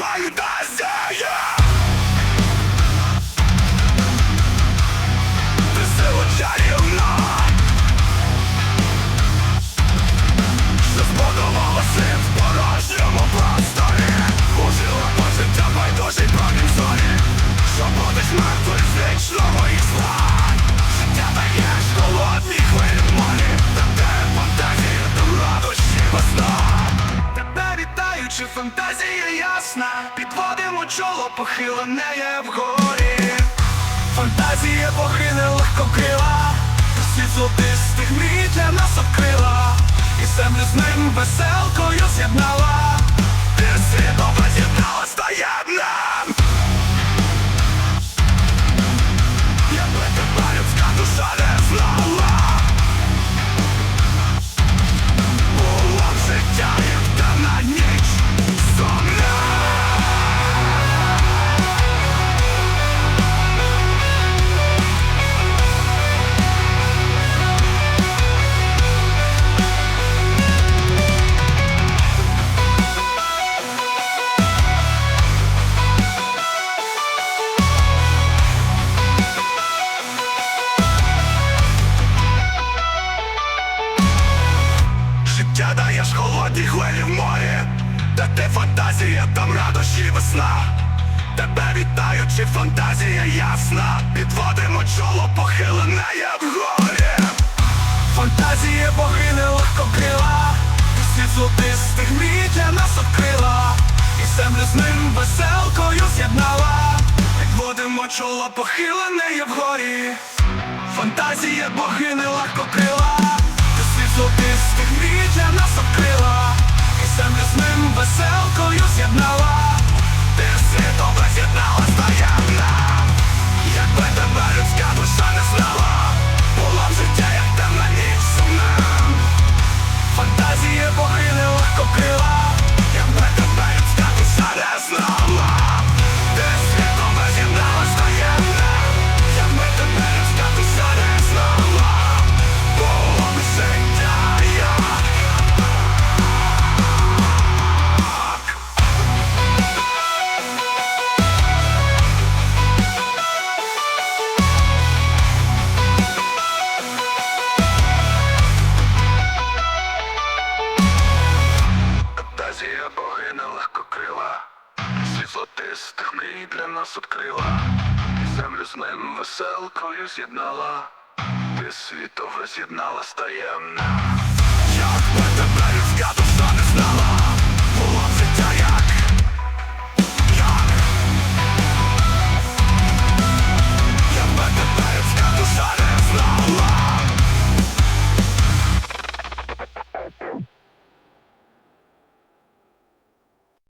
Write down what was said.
фантазія Ти вітаючи, фантазія ясна? Підводимо чоло похилене вгорі. Фантазія богине легкокрила всі золотистих мрій для нас обкрила. І землю з ним веселкою з'єднала. І світом даєш хвилі в морі. Де ти фантазія, там радощі весна. Тебе вітаючи, фантазія ясна? Підводимо чоло похилене є вгорі Фантазія богине легкокрила. Світ золотистих мрій для нас відкрила. І землю з ним веселкою з'єднала. Підводимо чоло похилене вгорі Фантазія богине легкокрила веселкою Не легко крила, світло ти стихни для нас відкрила, і землю з ним веселкою з'єднала, ти світов з'єднала стаємна. Як ми тебе